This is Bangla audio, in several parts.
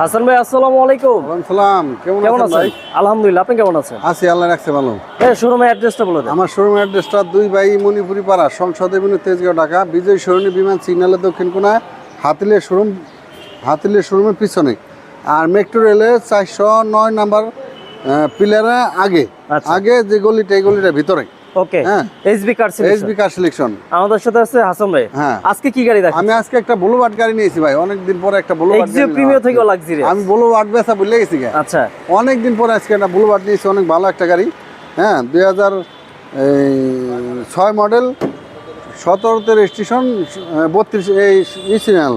হাসান ভাই আসসালামু আলাইকুম। সালাম। কেমন কেমন আছেন ভাই? আলহামদুলিল্লাহ আপনি কেমন আছেন? আছি আল্লাহ রাখছে ভালো। এই শোরুমের অ্যাড্রেসটা বলে দেন। আমার শোরুম অ্যাড্রেসটা দুই বাই মণিপুরি পাড়া সংসদ এভিনিউ তেজগাঁও ঢাকা। বিজয় সরণী বিমান সিগন্যালের দক্ষিণ কোনায় হাতিলের শোরুম হাতিলের শোরুমের পিছনে। আর মেট্রো রেলের চারশো নয় নাম্বার পিলারে আগে। আচ্ছা। আগে যে গলিটা এই গলিটার ভিতরে। Okay. HB car SB car selection আমাদের সাথে আছে হাসান ভাই। হ্যাঁ। আজকে কি গাড়ি দেখেন আমি আজকে একটা ব্লুবার্ড গাড়ি নিয়েছি ভাই। অনেকদিন পরে একটা ব্লুবার্ড এক্সিও প্রিমিয়ার থেকে লাক্সারি আমি ব্লুবার্ড বেচা ভুলে গেছি আচ্ছা। অনেক দিন পরে আজকে একটা ব্লুবার্ড নিয়েছি। অনেক ভালো একটা গাড়ি। হ্যাঁ দুই হাজার ছয় মডেল সতেরোতে রেজিস্ট্রেশন বত্রিশ এই ই সিরিয়াল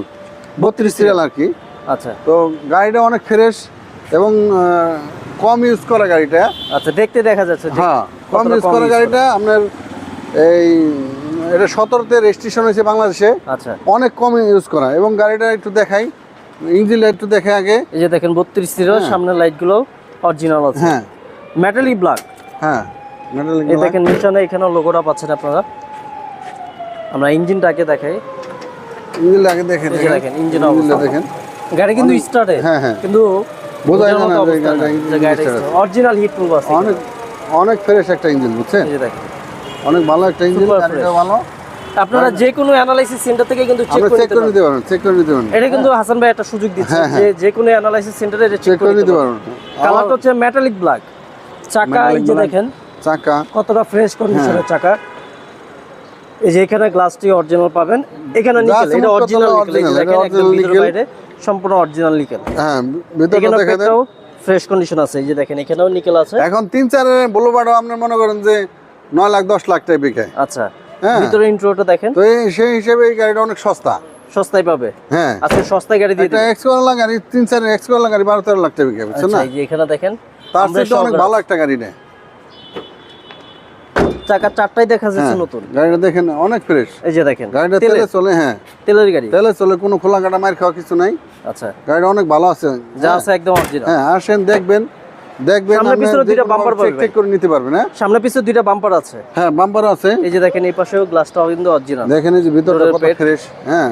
বত্রিশ সিরিয়াল আর কি। আচ্ছা। তো গাড়িটা অনেক ফ্রেশ এবং কম ইউজ করা গাড়িটা। আচ্ছা দেখতে দেখা যাচ্ছে হ্যাঁ কম ইউজ করা গাড়িটা আপনার এই এটা সতেরোতে রেজিস্ট্রেশন হয়েছে বাংলাদেশে। আচ্ছা। অনেক কম ইউজ করা। এবং গাড়িটা একটু দেখাই ইঞ্জিন লাইট একটু দেখে আগে। এই যে দেখেন বত্রিশ জিরো সামনের লাইটগুলো অরিজিনাল আছে। হ্যাঁ। মেটালি ব্ল্যাক হ্যাঁ মেটালিক এই দেখেন নিচনে এখানেও লোগোটা পাচ্ছেন আপনারা। আমরা ইঞ্জিনটাকে দেখাই। ইঞ্জিন আগে দেখে দেখেন, ইঞ্জিন দেখেন। গাড়ি কিন্তু স্টার্টে হ্যাঁ, হ্যাঁ। কিন্তু বোঝাই যায় না। অরিজিনাল হিট প্রুফ আছে। অনেক অনেক ফ্রেশ একটা ইঞ্জিন বুঝছেন? অনেক ভালো একটা ইঞ্জিন গাড়িটা ভালো। আপনারা যে কোনো অ্যানালাইসিস সেন্টার থেকে কিন্তু চেক করে নিতে পারবেন চেক করে নিতে পারবেন এটা কিন্তু হাসান ভাই একটা সুযোগ দিচ্ছে হ্যাঁ, যে যে কোনো অ্যানালাইসিস সেন্টারে এটা চেক করে নিতে পারবেন কালারটা হচ্ছে মেটালিক ব্ল্যাক চাকা এই যে দেখেন চাকা। কতটা ফ্রেশ কন্ডিশনের হ্যাঁ। চাকা। এই যে এখানে গ্লাসটি অরিজিনাল পাবেন। এখানে নিকেল Glass এটা অরিজিনাল নিকেল এটা একদম ভিতরে বাইরে। সম্পূর্ণ অরিজিনাল নিকেল হ্যাঁ ভিতরটা এখানে দেখে ফ্রেশ কন্ডিশন আছে এই যে দেখেন এখানেও নিকেল আছে। এখন তিন চারের ব্লুবার্ডও আপনি মনে করেন যে নয় লাখ দশ লাখ টাকা বিকায় আচ্ছা হ্যাঁ। ভিতরে ইন্ট্রোটা দেখেন। তো সেই হিসেবে এই গাড়িটা অনেক সস্তা। সস্তায় পাবে। হ্যাঁ। আজকে সস্তায় গাড়ি দিয়ে একটা দিবে। এক্স করলা গাড়ি তিন চারের এক্স করলা গাড়ি বারো তেরো লাখ টাকা বুঝছেন আচ্ছা না? এই যে এখানে দেখেন তার থেকে অনেক ভালো একটা গাড়ি নেয় চাকা চারটাই দেখা যাচ্ছে হ্যাঁ নতুন। গাড়িটা দেখেন অনেক ফ্রেশ এই যে দেখেন গাড়িটা তেলে চলে হ্যাঁ। তেলের গাড়ি। তেলে চলে কোনো খোলা কাটা মার খাওয়া কিছু নাই। আচ্ছা। গাড়িটা অনেক ভালো আছে যা আছে একদম অরিজিনাল হ্যাঁ আসেন দেখবেন। দেখবেন সামনে আপনি পিছনে দুইটা যেকোনো পাবেন। check করে নিতে পারবেন হ্যাঁ। সামনে পিছনে দুইটা বাম্পার আছে। হ্যাঁ বাম্পার আছে। এই যে দেখেন এই পাশেও গ্লাসটাও কিন্তু অরিজিনাল দেখেন এই যে ভিতরটা কত ফ্রেশ হ্যাঁ।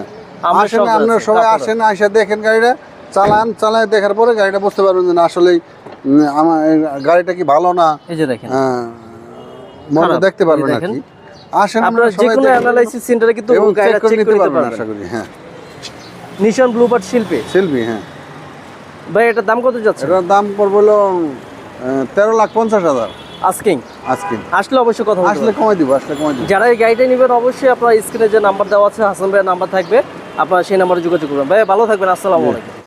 আসেন আপনারা সবাই। আসেন আসে দেখেন গাড়িটা। চালান চালায় দেখার পরে গাড়িটা বুঝতে পারবেন যে না আসলেই আমার গাড়িটা কি ভালো না। এই যে দেখেন। হ্যাঁ, মনে দেখতে পারবেন আর কি আসেন আপনারা যে কোনো অ্যানালাইসিস সেন্টারে কিন্তু চেক গাড়িটা চেক নিতে পারবেন আশা করি হ্যাঁ। নিশান ব্লুবার্ড শিল্পী শিল্পী হ্যাঁ। ভাই এটার দাম কত যাচ্ছে? এটার দাম পড়বে হলো তেরো লাখ পঞ্চাশ হাজার। আস্কিং আজকে আসলে অবশ্যই কথা আসলে কমাই দিব আসলে কমাই দিব। যারা এই গাড়িটা নেবেন অবশ্যই আপনার স্ক্রিনে যে নাম্বার দেওয়া আছে হাসান ভাইয়ের নাম্বার থাকবে। আপনারা সেই নাম্বারে যোগাযোগ করবেন। ভাই ভালো থাকবেন আসসালামু আলাইকুম।